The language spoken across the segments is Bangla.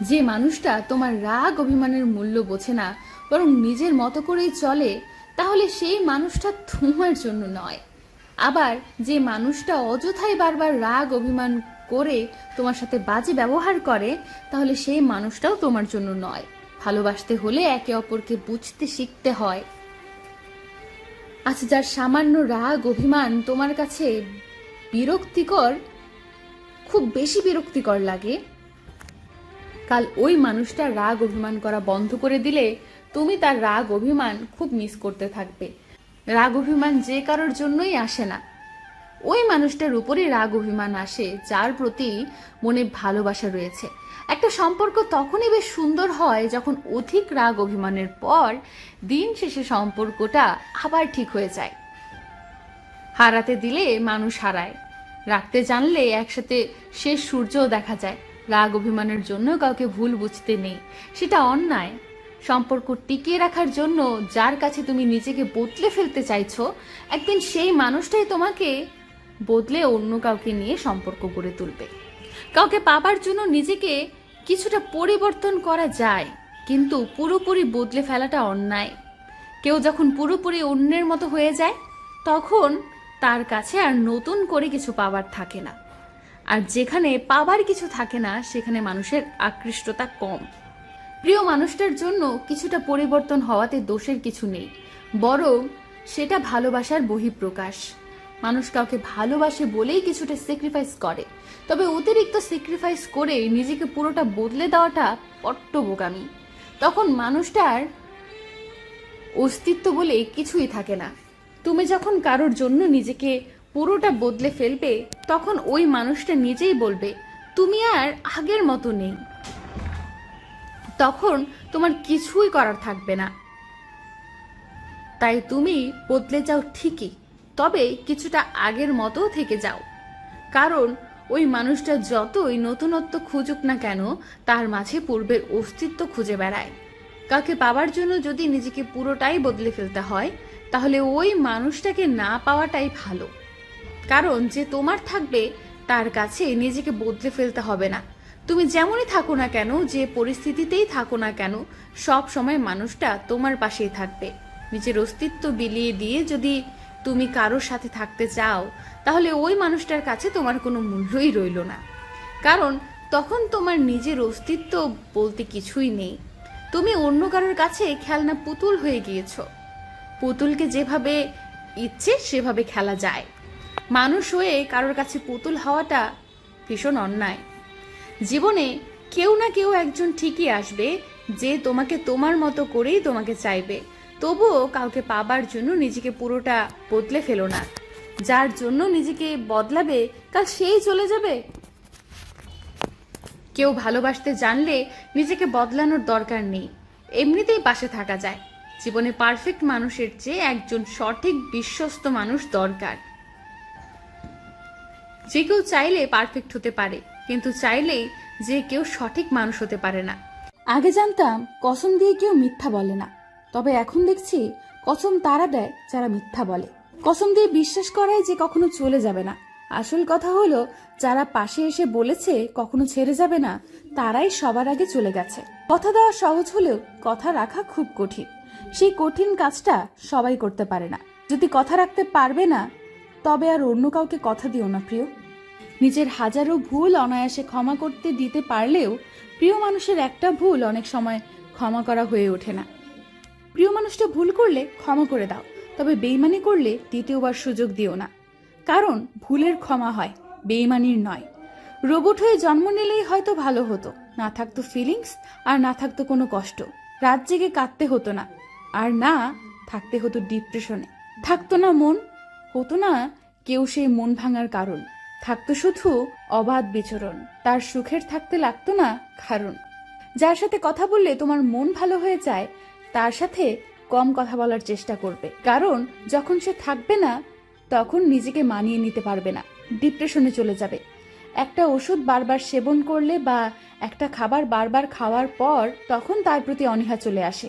যে মানুষটা তোমার রাগ অভিমানের মূল্য বোঝে না, বরং নিজের মতো করেই চলে, তাহলে সেই মানুষটা তোমার জন্য নয়। আবার যে মানুষটা অযথাই বারবার রাগ অভিমান করে তোমার সাথে বাজে ব্যবহার করে, তাহলে সেই মানুষটাও তোমার জন্য নয়। ভালোবাসতে হলে একে অপরকে বুঝতে শিখতে হয়। আচ্ছা যার সামান্য রাগ অভিমান তোমার কাছে বিরক্তিকর, খুব বেশি বিরক্তিকর লাগে কাল ওই মানুষটা রাগ অভিমান করা বন্ধ করে দিলে তুমি তার রাগ অভিমান খুব মিস করতে থাকবে। রাগ অভিমান যে কারোর জন্যই আসে না। ওই মানুষটার উপরে রাগ অভিমান আসে, যার প্রতি মনে ভালোবাসা রয়েছে। একটা সম্পর্ক তখনই বেশ সুন্দর হয় যখন অধিক রাগ অভিমানের পর দিন শেষে সম্পর্কটা আবার ঠিক হয়ে যায়। হারাতে দিলে মানুষ হারায়। রাখতে জানলে একসাথে শেষ সূর্যও দেখা যায়। রাগ অভিমানের জন্য কাউকে ভুল বুঝতে নেই। সেটা অন্যায়। সম্পর্ক টিকিয়ে রাখার জন্য যার কাছে তুমি নিজেকে বদলে ফেলতে চাইছো, একদিন সেই মানুষটাই তোমাকে বদলে অন্য কাউকে নিয়ে সম্পর্ক গড়ে তুলবে। কাউকে পাবার জন্য নিজেকে কিছুটা পরিবর্তন করা যায়, কিন্তু পুরোপুরি বদলে ফেলাটা অন্যায়। কেউ যখন পুরোপুরি অন্যের মতো হয়ে যায়, তখন তার কাছে আর নতুন করে কিছু পাবার থাকে না। আর যেখানে পাবার কিছু থাকে না, সেখানে মানুষের আকৃষ্টতা কম। প্রিয় মানুষটার জন্য কিছুটা পরিবর্তন হওয়াতে দোষের কিছু নেই, বরং সেটা ভালোবাসার বহিঃপ্রকাশ। মানুষ কাউকে ভালোবাসে বলেই কিছুটা স্যাক্রিফাইস করে, তবে অতিরিক্ত স্যাক্রিফাইস করে নিজেকে পুরোটা বদলে দেওয়াটা পট্ট বোকামি তখন মানুষটার অস্তিত্ব বলে কিছুই থাকে না। তুমি যখন কারোর জন্য নিজেকে পুরোটা বদলে ফেলবে, তখন ওই মানুষটা নিজেই বলবে, তুমি আর আগের মতো নেই। তখন তোমার কিছুই করার থাকবে না। তাই তুমি বদলে যাও ঠিকই, তবে কিছুটা আগের মতো থেকে যাও। কারণ ওই মানুষটা যতই নতুনত্ব খুঁজুক না কেন, তার মাঝে পূর্বের অস্তিত্ব খুঁজে বেড়ায়। কাউকে পাওয়ার জন্য যদি নিজেকে পুরোটাই বদলে ফেলতে হয়, তাহলে ওই মানুষটাকে না পাওয়াটাই ভালো। কারণ যে তোমার থাকবে, তার কাছে নিজেকে বদলে ফেলতে হবে না। তুমি যেমনই থাকো না কেন, যে পরিস্থিতিতেই থাকো না কেন, সব সময় মানুষটা তোমার পাশেই থাকবে। নিজের অস্তিত্ব বিলিয়ে দিয়ে যদি তুমি কারোর সাথে থাকতে চাও, তাহলে ওই মানুষটার কাছে তোমার কোনো মূল্যই রইল না। কারণ তখন তোমার নিজের অস্তিত্ব বলতে কিছুই নেই। তুমি অন্য কারোর কাছে খেলনা পুতুল হয়ে গিয়েছো। পুতুলকে যেভাবে ইচ্ছে, সেভাবে খেলা যায়। মানুষ হয়ে কারোর কাছে পুতুল হওয়াটা ভীষণ অন্যায়। জীবনে কেউ না কেউ একজন ঠিকই আসবে যে তোমাকে তোমার মতো করেই তোমাকে চাইবে। তবুও কাউকে পাবার জন্য নিজেকে পুরোটা বদলে ফেলো না। যার জন্য নিজেকে বদলাবে, কাল সেই চলে যাবে। কেউ ভালোবাসতে জানলে নিজেকে বদলানোর দরকার নেই। এমনিতেই পাশে থাকা যায়। জীবনে পারফেক্ট মানুষের চেয়ে একজন সঠিক, বিশ্বস্ত মানুষ দরকার। যে কেউ চাইলে পারফেক্ট হতে পারে, কিন্তু চাইলেই যে কেউ সঠিক মানুষ হতে পারে না। আগে জানতাম কসম দিয়ে কেউ মিথ্যা বলে না, তবে এখন দেখছি কসম তারা দেয় যারা মিথ্যা বলে। কসম দিয়ে বিশ্বাস করাই যে কখনো চলে যাবে না। আসল কথা হলো, যারা পাশে এসে বলেছে কখনো ছেড়ে যাবে না, তারাই সবার আগে চলে গেছে। কথা দেওয়া সহজ হলেও কথা রাখা খুব কঠিন। সেই কঠিন কাজটা সবাই করতে পারে না। যদি কথা রাখতে পারবে না তবে আর অন্য কাউকে কথা দিও না, প্রিয়। নিজের হাজারো ভুল অনায়াসে ক্ষমা করতে দিতে পারলেও প্রিয় মানুষের একটা ভুল অনেক সময় ক্ষমা করা হয়ে ওঠে না। প্রিয় মানুষটা ভুল করলে ক্ষমা করে দাও, তবে বেইমানি করলে দ্বিতীয়বার সুযোগ দিও না। কারণ ভুলের ক্ষমা হয় বেইমানির নয়। রোবট হয়ে জন্ম নিলেই হয়তো ভালো হতো, না থাকতো ফিলিংস আর না থাকতো কোনো কষ্ট। রাত জেগে কাঁদতে হতো না, আর না থাকতে হতো ডিপ্রেশনে থাকতো না মন হতো না কেউ সেই মন ভাঙার কারণ। থাকতো শুধু অবাধ বিচরণ, তার সুখের থাকতে লাগতো না কারণ। যার সাথে কথা বললে তোমার মন ভালো হয়ে যায়, তার সাথে কম কথা বলার চেষ্টা করবে। কারণ যখন সে থাকবে না, তখন নিজেকে মানিয়ে নিতে পারবে না, ডিপ্রেশনে চলে যাবে। একটা ওষুধ বারবার সেবন করলে বা একটা খাবার বারবার খাওয়ার পর তখন তার প্রতি অনীহা চলে আসে।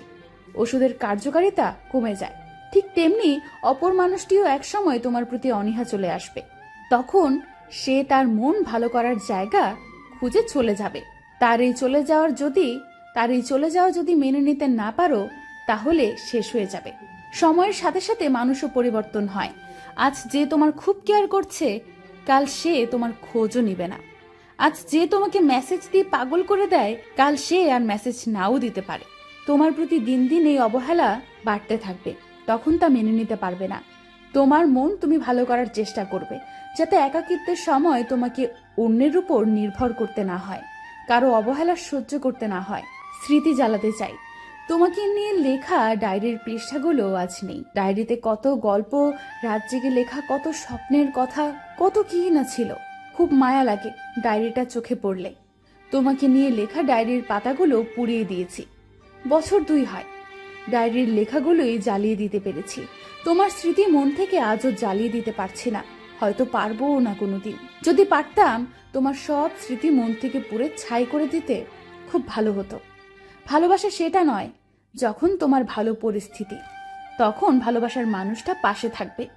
ওষুধের কার্যকারিতা কমে যায়। ঠিক তেমনি অপর মানুষটিও একসময় তোমার প্রতি অনীহা চলে আসবে। তখন সে তার মন ভালো করার জায়গা খুঁজে চলে যাবে। তার এই চলে যাওয়ার যদি তার এই চলে যাওয়া যদি মেনে নিতে না পারো, তাহলে শেষ হয়ে যাবে। সময়ের সাথে সাথে মানুষও পরিবর্তন হয়। আজ যে তোমার খুব কেয়ার করছে, কাল সে তোমার খোঁজও নিবে না। আজ যে তোমাকে মেসেজ দিয়ে পাগল করে দেয়, কাল সে আর মেসেজ নাও দিতে পারে। তোমার প্রতি দিন দিন এই অবহেলা বাড়তে থাকবে। তখন তা মেনে নিতে পারবে না। তোমার মন তুমি ভালো করার চেষ্টা করবে, যাতে একাকিত্বের সময় তোমাকে অন্যের উপর নির্ভর করতে না হয়, কারও অবহেলা সহ্য করতে না হয়, স্মৃতি জ্বালাতে চাই। তোমাকে নিয়ে লেখা ডায়েরির পৃষ্ঠাগুলো আজ নেই। ডায়েরিতে কত গল্প, রাত জেগে লেখা কত স্বপ্নের কথা, কত কি না ছিল। খুব মায়া লাগে ডায়েরিটা চোখে পড়লে। তোমাকে নিয়ে লেখা ডায়েরির পাতাগুলো পুড়িয়ে দিয়েছি। বছর দুই হয়। ডায়েরির লেখাগুলোই জ্বালিয়ে দিতে পেরেছি। তোমার স্মৃতি মন থেকে আজও জ্বালিয়ে দিতে পারছি না। হয়তো পারবও না কোনোদিন। যদি পারতাম, তোমার সব স্মৃতি মন থেকে পুড়ে ছাই করে দিতে খুব ভালো হতো। ভালোবাসা সেটা নয়, যখন তোমার ভালো পরিস্থিতি, তখন ভালোবাসার মানুষটা পাশে থাকবে।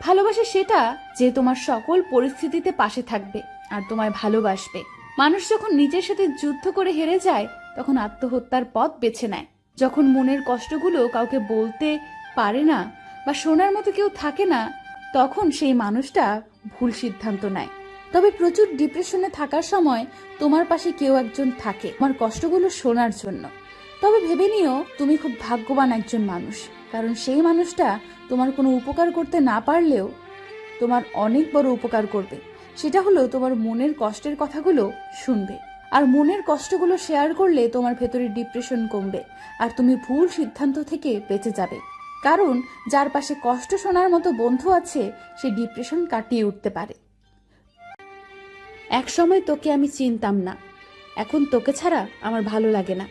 ভালোবাসা সেটা যে তোমার সকল পরিস্থিতিতে পাশে থাকবে আর তোমায় ভালোবাসবে। মানুষ যখন নিজের সাথে যুদ্ধ করে হেরে যায়, তখন আত্মহত্যার পথ বেছে নেয়। যখন মনের কষ্টগুলো কাউকে বলতে পারে না বা শোনার মতো কেউ থাকে না, তখন সেই মানুষটা ভুল সিদ্ধান্ত নেয়। তবে প্রচুর ডিপ্রেশনে থাকার সময় তোমার পাশে কেউ একজন থাকে তোমার কষ্টগুলো শোনার জন্য। তবে ভেবে নিও, তুমি খুব ভাগ্যবান একজন মানুষ। কারণ সেই মানুষটা তোমার কোনো উপকার করতে না পারলেও তোমার অনেক বড় উপকার করবে। সেটা হলো তোমার মনের কষ্টের কথাগুলো শুনবে। আর মনের কষ্টগুলো শেয়ার করলে তোমার ভেতরে ডিপ্রেশন কমবে, আর তুমি ভুল সিদ্ধান্ত থেকে বেঁচে যাবে। কারণ যার পাশে কষ্ট শোনার মতো বন্ধু আছে, সে ডিপ্রেশন কাটিয়ে উঠতে পারে। এক সময় তোকে আমি চিনতাম না। এখন তোকে ছাড়া আমার ভালো লাগে না।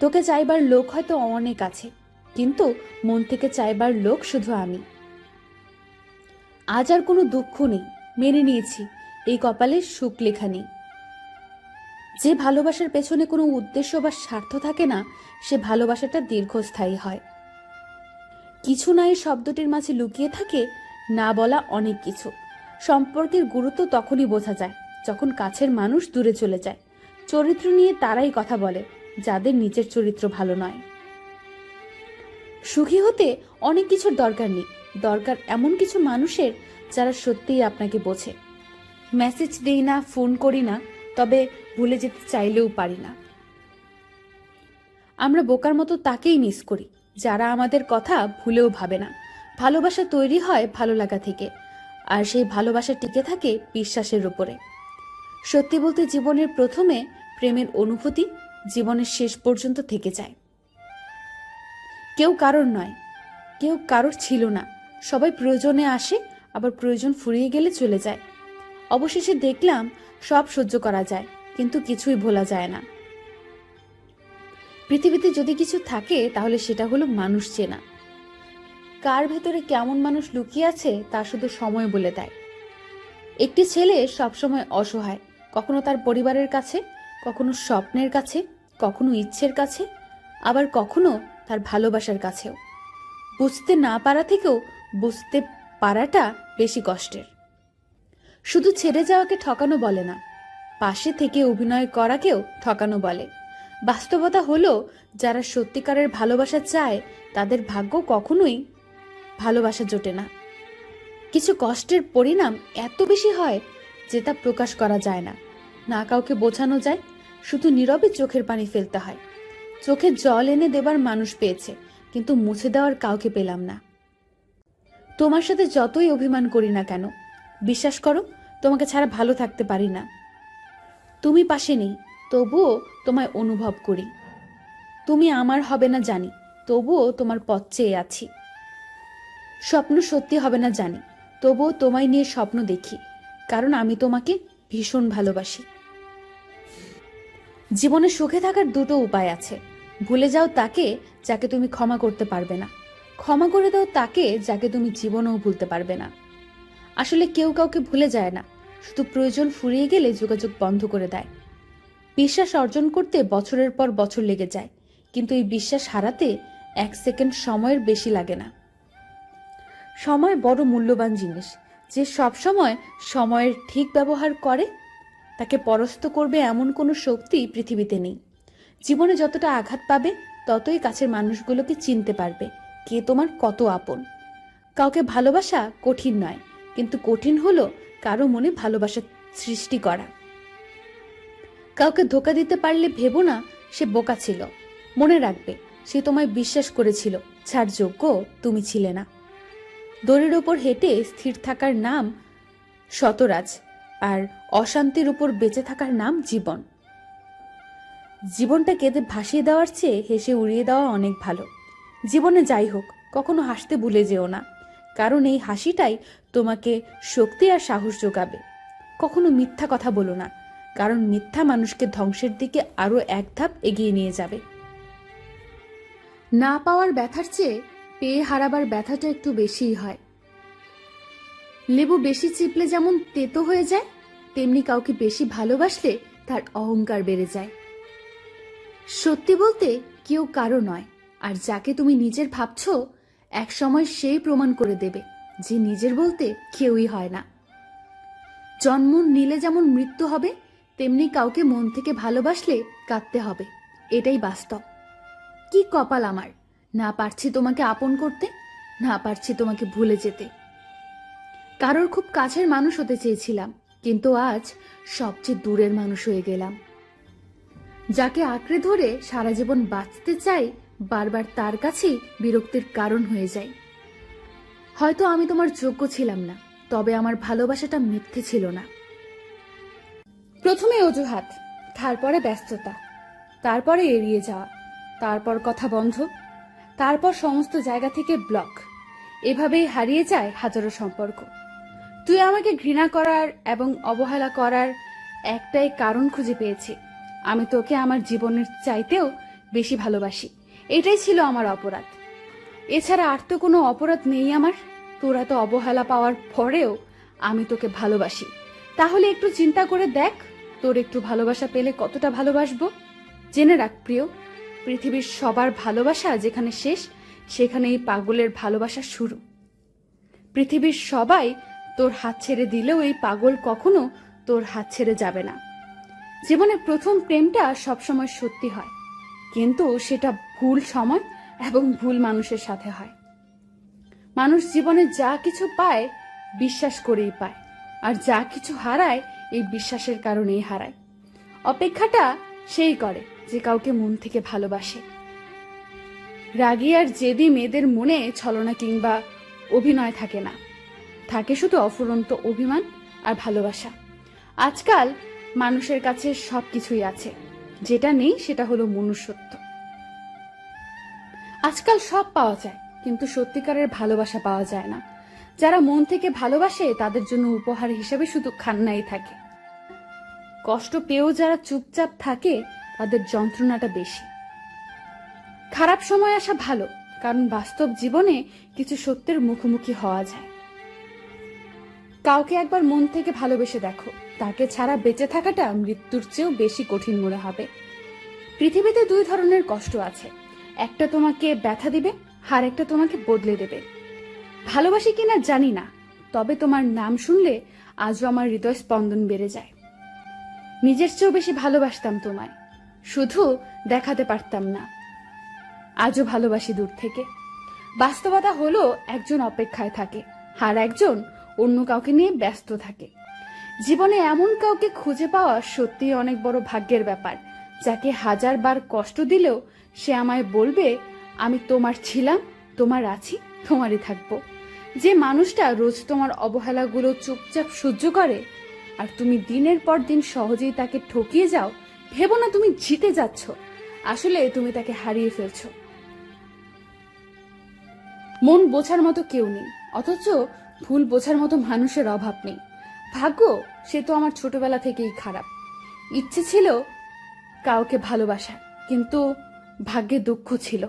তোকে চাইবার লোক হয়তো অনেক আছে, কিন্তু মন থেকে চাইবার লোক শুধু আমি। আজ আর কোনো দুঃখ নেই, মেনে নিয়েছি, এই কপালে সুখ লেখা নেই। যে ভালোবাসার পেছনে কোনো উদ্দেশ্য বা স্বার্থ থাকে না, সে ভালোবাসাটা দীর্ঘস্থায়ী হয়। কিছু না এই শব্দটির মাঝে লুকিয়ে থাকে, না বলা অনেক কিছু। সম্পর্কের গুরুত্ব তখনই বোঝা যায়, যখন কাছের মানুষ দূরে চলে যায়। চরিত্র নিয়ে তারাই কথা বলে, যাদের নিজের চরিত্র ভালো নয়। সুখী হতে অনেক কিছুর দরকার নেই। দরকার এমন কিছু মানুষের, যারা সত্যিই আপনাকে বোঝে। মেসেজ দেই না, ফোন করি না তবে ভুলে যেতে চাইলেও পারি না। আমরা বোকার মতো তাকেই মিস করি, যারা আমাদের কথা ভুলেও ভাবে না। ভালোবাসা তৈরি হয় ভালো লাগা থেকে, আর সেই ভালোবাসা টিকে থাকে বিশ্বাসের উপরে। সত্যি বলতে জীবনের প্রথমে প্রেমের অনুভূতি জীবনের শেষ পর্যন্ত থেকে যায়। কেউ কারোর নয়, কেউ কারোর ছিল না। সবাই প্রয়োজনে আসে, আবার প্রয়োজন ফুরিয়ে গেলে চলে যায়। অবশেষে দেখলাম সব সহ্য করা যায়, কিন্তু কিছুই ভোলা যায় না। পৃথিবীতে যদি কিছু থাকে, তাহলে সেটা হলো মানুষ চেনা। কার ভেতরে কেমন মানুষ লুকিয়ে আছে, তা শুধু সময় বলে দেয়। একটি ছেলে সবসময় অসহায়, কখনো তার পরিবারের কাছে, কখনো স্বপ্নের কাছে, কখনো ইচ্ছের কাছে, আবার কখনো তার ভালোবাসার কাছেও। বুঝতে না পারা থেকেও বুঝতে পারাটা বেশি কষ্টের। শুধু ছেড়ে যাওয়াকে ঠকানো বলে না, পাশে থেকে অভিনয় করাকেও ঠকানো বলে। বাস্তবতা হলো, যারা সত্যিকারের ভালোবাসা চায়, তাদের ভাগ্য কখনোই ভালোবাসা জোটে না। কিছু কষ্টের পরিণাম এত বেশি হয় যে তা প্রকাশ করা যায় না। না কাউকে বোঝানো যায়, শুধু নীরবে চোখের পানি ফেলতে হয়। চোখে জল এনে দেবার মানুষ পেয়েছে, কিন্তু মুছে দেওয়ার কাউকে পেলাম না। তোমার সাথে যতই অভিমান করি না কেন, বিশ্বাস করো তোমাকে ছাড়া ভালো থাকতে পারি না। তুমি পাশে নেই, তবুও তোমায় অনুভব করি। তুমি আমার হবে না জানি, তবুও তোমার পথ চেয়ে আছি। স্বপ্ন সত্যি হবে না জানি, তবুও তোমায় নিয়ে স্বপ্ন দেখি, কারণ আমি তোমাকে ভীষণ ভালোবাসি। জীবনে সুখে থাকার দুটো উপায় আছে, ভুলে যাও তাকে যাকে তুমি ক্ষমা করতে পারবে না। ক্ষমা করে দাও তাকে যাকে তুমি জীবনেও ভুলতে পারবে না। আসলে কেউ কাউকে ভুলে যায় না, শুধু প্রয়োজন ফুরিয়ে গেলে যোগাযোগ বন্ধ করে দেয়। বিশ্বাস অর্জন করতে বছরের পর বছর লেগে যায়, কিন্তু এই বিশ্বাস হারাতে এক সেকেন্ড সময়ের বেশি লাগে না। সময় বড় মূল্যবান জিনিস, যে সব সময় সময়ের ঠিক ব্যবহার করে, তাকে পরাস্ত করবে এমন কোনো শক্তি পৃথিবীতে নেই। জীবনে যতটা আঘাত পাবে, ততই কাছের মানুষগুলোকে চিনতে পারবে, কে তোমার কত আপন। কাউকে ভালোবাসা কঠিন নয় কিন্তু কঠিন হলো কারও মনে ভালোবাসা সৃষ্টি করা। কাউকে ধোকা দিতে পারলে ভেবো না, সে বোকা ছিল। মনে রাখবে, সে তোমায় বিশ্বাস করেছিল যার যোগ্য তুমি ছিলে না। দড়ির ওপর হেঁটে স্থির থাকার নাম শতরাজ আর অশান্তির উপর বেঁচে থাকার নাম জীবন। জীবনটা কেঁদে ভাসিয়ে দেওয়ার চেয়ে হেসে উড়িয়ে দেওয়া অনেক ভালো। জীবনে যাই হোক, কখনো হাসতে ভুলে যেও না। কারণ এই হাসিটাই তোমাকে শক্তি আর সাহস যোগাবে। কখনো মিথ্যা কথা বলো না, কারণ মিথ্যা মানুষকে ধ্বংসের দিকে আরও এক ধাপ এগিয়ে নিয়ে যাবে। না পাওয়ার ব্যথার চেয়ে পেয়ে হারাবার ব্যথাটা একটু বেশিই হয়। লেবু বেশি চিপলে যেমন তেতো হয়ে যায়, তেমনি কাউকে বেশি ভালোবাসলে তার অহংকার বেড়ে যায়। সত্যি বলতে কেউ কারও নয়, আর যাকে তুমি নিজের ভাবছ এক সময় সেই প্রমাণ করে দেবে। যে নিজের বলতে কেউই হয় না। জন্ম নিলে যেমন মৃত্যু হবে, তেমনি কাউকে মন থেকে ভালোবাসলে কাঁদতে হবে। এটাই বাস্তব। কি কপাল আমার? না পারছি তোমাকে আপন করতে, না পারছি তোমাকে ভুলে যেতে। কারোর খুব কাছের মানুষ হতে চেয়েছিলাম, কিন্তু আজ সবচেয়ে দূরের মানুষ হয়ে গেলাম। যাকে আঁকড়ে ধরে সারা জীবন বাঁচতে চাই, বারবার তার কাছেই বিরক্তির কারণ হয়ে যায়। হয়তো আমি তোমার যোগ্য ছিলাম না, তবে আমার ভালোবাসাটা মিথ্যে ছিল না। প্রথমে অজুহাত, তারপরে ব্যস্ততা, তারপরে এড়িয়ে যাওয়া, তারপর কথা বন্ধ, তারপর সমস্ত জায়গা থেকে ব্লক এভাবেই হারিয়ে যায় হাজারো সম্পর্ক। তুই আমাকে ঘৃণা করার এবং অবহেলা করার একটাই কারণ খুঁজে পেয়েছি। আমি তোকে আমার জীবনের চাইতেও বেশি ভালোবাসি। এটাই ছিল আমার অপরাধ। এছাড়া আর তো কোনো অপরাধ নেই আমার। তোরা তো অবহেলা পাওয়ার পরেও আমি তোকে ভালোবাসি। তাহলে একটু চিন্তা করে দেখ, তোর একটু ভালোবাসা পেলে কতটা ভালোবাসবো। জেনে রাখ প্রিয়, পৃথিবীর সবার ভালোবাসা যেখানে শেষ, সেখানেই পাগলের ভালোবাসা শুরু। পৃথিবীর সবাই তোর হাত ছেড়ে দিলেও এই পাগল কখনো তোর হাত ছেড়ে যাবে না। জীবনে প্রথম প্রেমটা সবসময় সত্যি হয়, কিন্তু সেটা ভুল সময় এবং ভুল মানুষের সাথে হয়। মানুষ জীবনে যা কিছু পায়, বিশ্বাস করেই পায়। আর যা কিছু হারায়, এই বিশ্বাসের কারণেই হারায়। অপেক্ষাটা সেই করে যে কাউকে মন থেকে ভালোবাসে। রাগী আর জেদি মেয়েদের মনে ছলনা কিংবা অভিনয় থাকে না। থাকে শুধু অফুরন্ত অভিমান আর ভালোবাসা। আজকাল মানুষের কাছে সব কিছুই আছে। যেটা নেই সেটা হলো মনুষ্যত্ব। আজকাল সব পাওয়া যায়। কিন্তু সত্যিকারের ভালোবাসা পাওয়া যায় না। যারা মন থেকে ভালোবাসে, তাদের জন্য উপহার হিসেবে শুধু খান্নাই থাকে। কষ্ট পেয়েও যারা চুপচাপ থাকে, তাদের যন্ত্রণাটা বেশি। খারাপ সময় আসা ভালো, কারণ বাস্তব জীবনে কিছু সত্যের মুখোমুখি হওয়া যায়। কাউকে একবার মন থেকে ভালোবেসে দেখো, তাকে ছাড়া বেঁচে থাকাটা মৃত্যুর চেয়েও বেশি কঠিন মনে হবে। পৃথিবীতে দুই ধরনের কষ্ট আছে। একটা তোমাকে ব্যথা দিবে আর একটা তোমাকে বদলে দেবে। ভালোবাসি কিনা জানি না, তবে তোমার নাম শুনলে আজও আমার হৃদয় স্পন্দন বেড়ে যায়। নিজের চেয়েও বেশি ভালোবাসতাম তোমায়, শুধু দেখাতে পারতাম না। আজও ভালোবাসি দূর থেকে। বাস্তবতা হলো একজন অপেক্ষায় থাকে, আর একজন অন্য কাউকে নিয়ে ব্যস্ত থাকে। জীবনে এমন কাউকে খুঁজে পাওয়া সত্যি অনেক বড় ভাগ্যের ব্যাপার, যাকে হাজার বার কষ্ট দিলেও সে আমায় বলবে আমি তোমার ছিলাম, তোমার আছি, তোমারই থাকব। যে মানুষটা রোজ তোমার অবহেলাগুলো চুপচাপ সহ্য করে, আর তুমি দিনের পর দিন সহজেই তাকে ঠকিয়ে যাও, ভেবো না তুমি জিতে যাচ্ছ। আসলে তুমি তাকে হারিয়ে ফেলছো। মন বোঝার মতো কেউ নেই, অথচ ভুল বোঝার মতো মানুষের অভাব নেই। ভাগ্য, সে তো আমার ছোটবেলা থেকেই খারাপ। ইচ্ছে ছিল কাউকে ভালোবাসা, কিন্তু ভাগ্যে দুঃখ ছিল।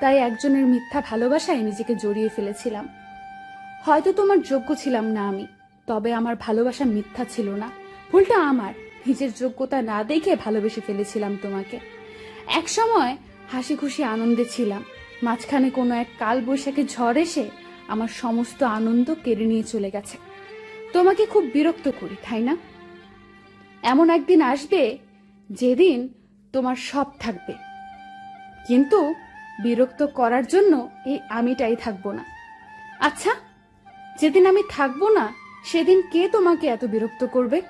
তাই একজনের মিথ্যা ভালোবাসায় নিজেকে জড়িয়ে ফেলেছিলাম। হয়তো তোমার যোগ্য ছিলাম না আমি, তবে আমার ভালোবাসা মিথ্যা ছিল না। ভুলটা আমার, নিজের যোগ্যতা না দেখে ভালোবেসে ফেলেছিলাম তোমাকে। এক সময় হাসি খুশি আনন্দে ছিলাম, মাঝখানে কোনো এক কাল বৈশাখী ঝড় এসে আমার সমস্ত আনন্দ কেড়ে নিয়ে চলে গেছে। তোমাকে খুব বিরক্ত করি, তাই না? এমন একদিন আসবে যেদিন তোমার সব থাকবে। কিন্তু বিরক্ত করার জন্য এই আমিটাই থাকব না। আচ্ছা যেদিন আমি থাকব না, সেদিন কে তোমাকে এত বিরক্ত করবে?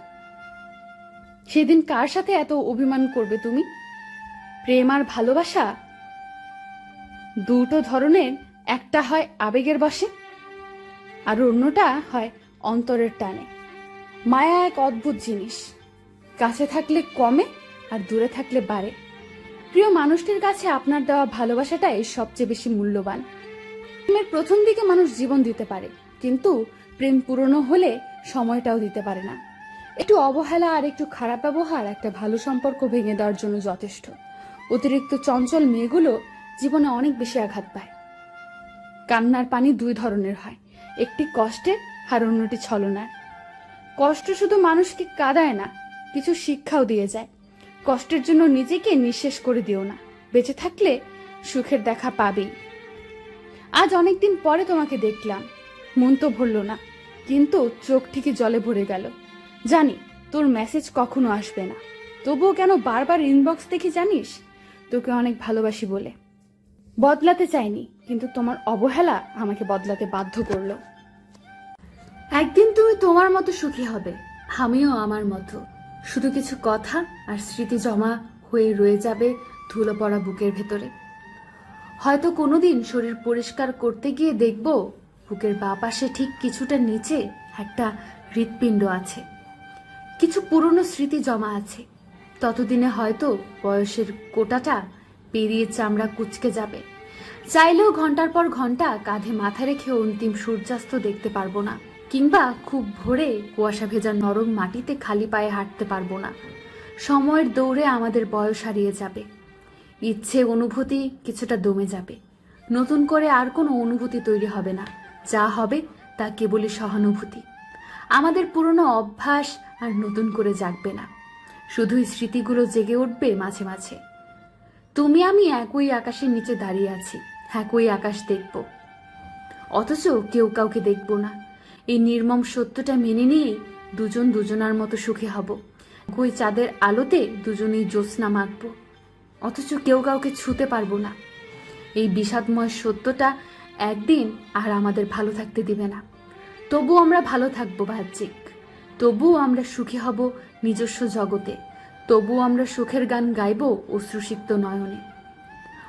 সেদিন কার সাথে এত অভিমান করবে তুমি? প্রেম আর ভালোবাসা দুটো ধরনের, একটা হয় আবেগের বসে আর অন্যটা হয় অন্তরের টানে। মায়া এক অদ্ভুত জিনিস, কাছে থাকলে কমে আর দূরে থাকলে বাড়ে। প্রিয় মানুষটির কাছে আপনার দেওয়া ভালোবাসাটাই সবচেয়ে বেশি মূল্যবান। প্রেমের প্রথম দিকে মানুষ জীবন দিতে পারে, কিন্তু প্রেম পুরনো হলে সময়টাও দিতে পারে না। একটু অবহেলা আর একটু খারাপ ব্যবহার একটা ভালো সম্পর্ক ভেঙে দেওয়ার জন্য যথেষ্ট। অতিরিক্ত চঞ্চল মেয়েগুলো জীবনে অনেক বেশি আঘাত পায়। কান্নার পানি দুই ধরনের হয়, একটি কষ্টের আর অন্যটি ছলনার। কষ্ট শুধু মানুষকে কাঁদায় না, কিছু শিক্ষাও দিয়ে যায়। কষ্টের জন্য নিজেকে নিঃশেষ করে দিও না। বেঁচে থাকলে সুখের দেখা পাবেই। আজ অনেকদিন পরে তোমাকে দেখলাম। মন তো ভরল না, কিন্তু চোখ ঠিকই জলে ভরে গেল। জানি, তোর মেসেজ কখনো আসবে না। তবুও কেন বারবার ইনবক্স দেখি জানিস? তোকে অনেক ভালোবাসি বলে। বদলাতে চাইনি, কিন্তু তোমার অবহেলা আমাকে বদলাতে বাধ্য করল। একদিন তুমি তোমার মতো সুখী হবে, আমিও আমার মতো। শুধু কিছু কথা আর স্মৃতি জমা হয়ে রয়ে যাবে ধুলো পড়া বুকের ভেতরে। হয়তো কোনোদিন শরীর পরিষ্কার করতে গিয়ে দেখব বুকের বা পাশে ঠিক কিছুটা নিচে একটা হৃৎপিণ্ড আছে। কিছু পুরনো স্মৃতি জমা আছে। ততদিনে হয়তো বয়সের কোটাটা পেরিয়ে চামড়া কুচকে যাবে। চাইলেও ঘণ্টার পর ঘণ্টা কাঁধে মাথা রেখে অন্তিম সূর্যাস্ত দেখতে পারব না। কিংবা খুব ভোরে কুয়াশা ভেজা নরম মাটিতে খালি পায়ে হাঁটতে পারব না। সময়ের দৌড়ে আমাদের বয়স হারিয়ে যাবে। ইচ্ছে, অনুভূতি কিছুটা দমে যাবে। নতুন করে আর কোনো অনুভূতি তৈরি হবে না। যা হবে তা কেবলই সহানুভূতি। আমাদের পুরনো অভ্যাস আর নতুন করে জাগবে না। শুধুই স্মৃতিগুলো জেগে উঠবে মাঝে মাঝে। তুমি, আমি একই আকাশের নিচে দাঁড়িয়ে আছি, একই আকাশ দেখব। অথচ কেউ কাউকে দেখব না। এই নির্মম সত্যটা মেনে নিয়ে দুজন দুজনার মতো সুখী হব। কই চাঁদের আলোতে দুজনেই জ্যোৎস্না মাখব। অথচ কেউ কাউকে ছুতে পারব না। এই বিষাদময় সত্যটা একদিন আর আমাদের ভালো থাকতে দিবে না। তবু আমরা ভালো থাকব, বাহ্যিক। তবুও আমরা সুখী হব নিজস্ব জগতে। তবুও আমরা সুখের গান গাইব অশ্রুসিক্ত নয়নে।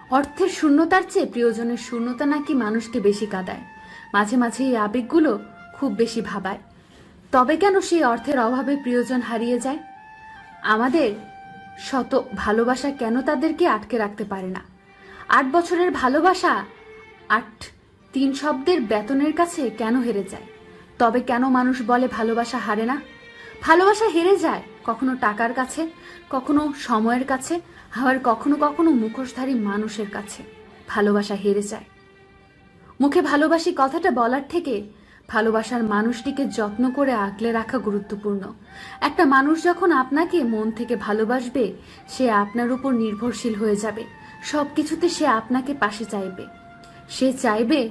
অর্থের শূন্যতার চেয়ে প্রিয়জনের শূন্যতা নাকি মানুষকে বেশি কাঁদায়। মাঝে মাঝে এই আবেগগুলো খুব বেশি ভাবায়। তবে কেন সেই অর্থের অভাবে প্রিয়জন হারিয়ে যায়? আমাদের শত ভালোবাসা কেন তাদেরকে আটকে রাখতে পারে না? আট বছরের ভালোবাসা আট তিন শব্দের বেতনের কাছে কেন হেরে যায়? তবে কেন মানুষ বলে ভালোবাসা হারে না? ভালোবাসা হেরে যায় কখনো টাকার কাছে, কখনো সময়ের কাছে, আবার কখনো কখনো মুখোশধারী মানুষের কাছে। ভালোবাসা হেরে যায়। মুখে ভালোবাসি কথাটা বলার থেকে ভালোবাসার মানুষটিকে যত্ন করে আগলে রাখা গুরুত্বপূর্ণ। একটা মানুষ যখন আপনাকে মন থেকে ভালোবাসবে, সে আপনার উপর নির্ভরশীল হয়ে যাবে। সব কিছুতে সে আপনাকে পাশে চাইবে। সে চাইবে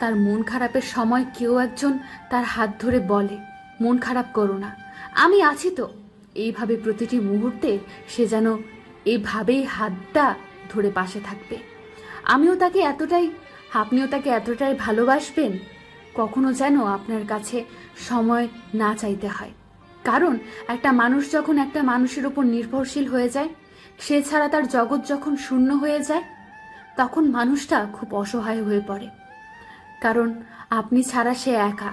তার মন খারাপের সময় কেউ একজন তার হাত ধরে বলে, মন খারাপ করো না। আমি আছি তো। এইভাবে প্রতিটি মুহূর্তে সে যেন এইভাবেই হাতটা ধরে পাশে থাকবে। আমিও তাকে এতটাই, আপনিও তাকে এতটাই ভালোবাসবেন কখনো যেন আপনার কাছে সময় না চাইতে হয়। কারণ, একটা মানুষ যখন একটা মানুষের উপর নির্ভরশীল হয়ে যায়, সে ছাড়া তার জগৎ যখন শূন্য হয়ে যায়, তখন মানুষটা খুব অসহায় হয়ে পড়ে। কারণ, আপনি ছাড়া সে একা।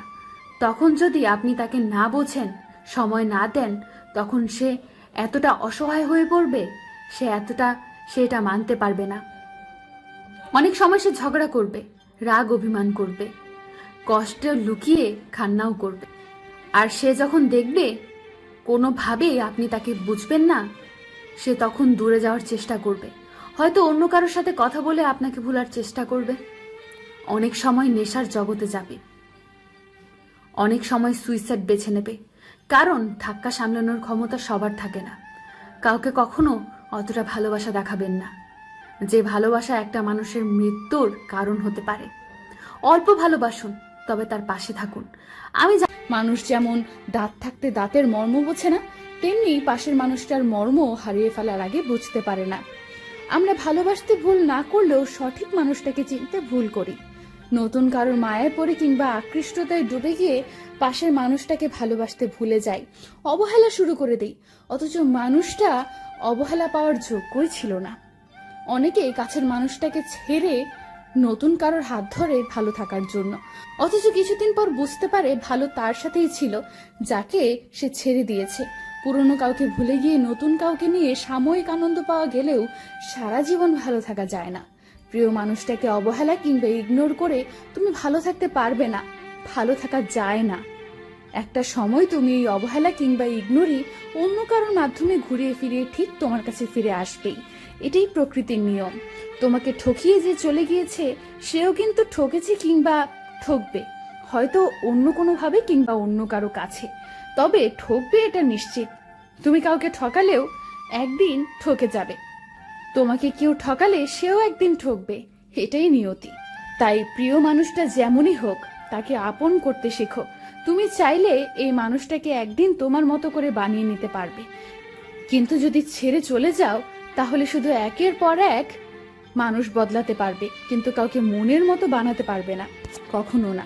তখন যদি আপনি তাকে না বোঝেন, সময় না দেন, তখন সে এতটা অসহায় হয়ে পড়বে, সে এতটা, সে এটা মানতে পারবে না। অনেক সময় সে ঝগড়া করবে, রাগ অভিমান করবে। কষ্ট লুকিয়ে খান্নাও করবে। আর সে যখন দেখবে, কোনোভাবেই আপনি তাকে বুঝবেন না, সে তখন দূরে যাওয়ার চেষ্টা করবে। হয়তো অন্য কারোর সাথে কথা বলে আপনাকে ভুলার চেষ্টা করবে। অনেক সময় নেশার জগতে যাবে। অনেক সময় সুইসাইড বেছে নেবে। কারণ ধাক্কা সামলানোর ক্ষমতা সবার থাকে না। কাউকে কখনো অতটা ভালোবাসা দেখাবেন না। যে ভালোবাসা একটা মানুষের মৃত্যুর কারণ হতে পারে। অল্প ভালোবাসুন তবে তার পাশে থাকুন। আমি মানুষ যেমন দাঁত থাকতে দাঁতের মর্ম বোঝে না, তেমনি পাশের মানুষটার মর্ম হারিয়ে ফেলার আগে বুঝতে পারে না। আমরা ভালোবাসতে ভুল না করলেও সঠিক মানুষটাকে চিনতে ভুল করি। নতুন কারোর মায়ায় পড়ে কিংবা আকৃষ্টতায় ডুবে গিয়ে পাশের মানুষটাকে ভালোবাসতে ভুলে যাই, অবহেলা শুরু করে দিই। অথচ মানুষটা অবহেলা পাওয়ার যোগ্যই ছিল না। অনেকে কাছের মানুষটাকে ছেড়ে নতুন কারোর হাত ধরে ভালো থাকার জন্য। অথচ কিছুদিন পর বুঝতে পারে ভালো তার সাথেই ছিল, যাকে সে ছেড়ে দিয়েছে। পুরনো কাউকে ভুলে গিয়ে নতুন কাউকে নিয়ে সাময়িক আনন্দ পাওয়া গেলেও সারা জীবন ভালো থাকা যায় না। প্রিয় মানুষটাকে অবহেলা কিংবা ইগনোর করে তুমি ভালো থাকতে পারবে না, ভালো থাকা যায় না। একটা সময় তুমি এই অবহেলা কিংবা ইগনোরই অন্য কারোর মাধ্যমে ঘুরিয়ে ফিরিয়ে ঠিক তোমার কাছে ফিরে আসবেই। এটাই প্রকৃতির নিয়ম। তোমাকে ঠকিয়ে যে চলে গিয়েছে, সেও কিন্তু ঠকেছে কিংবা ঠকবে। হয়তো অন্য কোনোভাবে কিংবা অন্য কারও কাছে। তবে ঠকবে এটা নিশ্চিত। তুমি কাউকে ঠকালেও একদিন ঠকে যাবে। তোমাকে কেউ ঠকালে সেও একদিন ঠকবে। এটাই নিয়তি। তাই প্রিয় মানুষটা যেমনই হোক, তাকে আপন করতে শেখো। তুমি চাইলে এই মানুষটাকে একদিন তোমার মতো করে বানিয়ে নিতে পারবে। কিন্তু যদি ছেড়ে চলে যাও তাহলে শুধু একের পর এক মানুষ বদলাতে পারবে, কিন্তু কাউকে মনের মতো বানাতে পারবে না, কখনো না।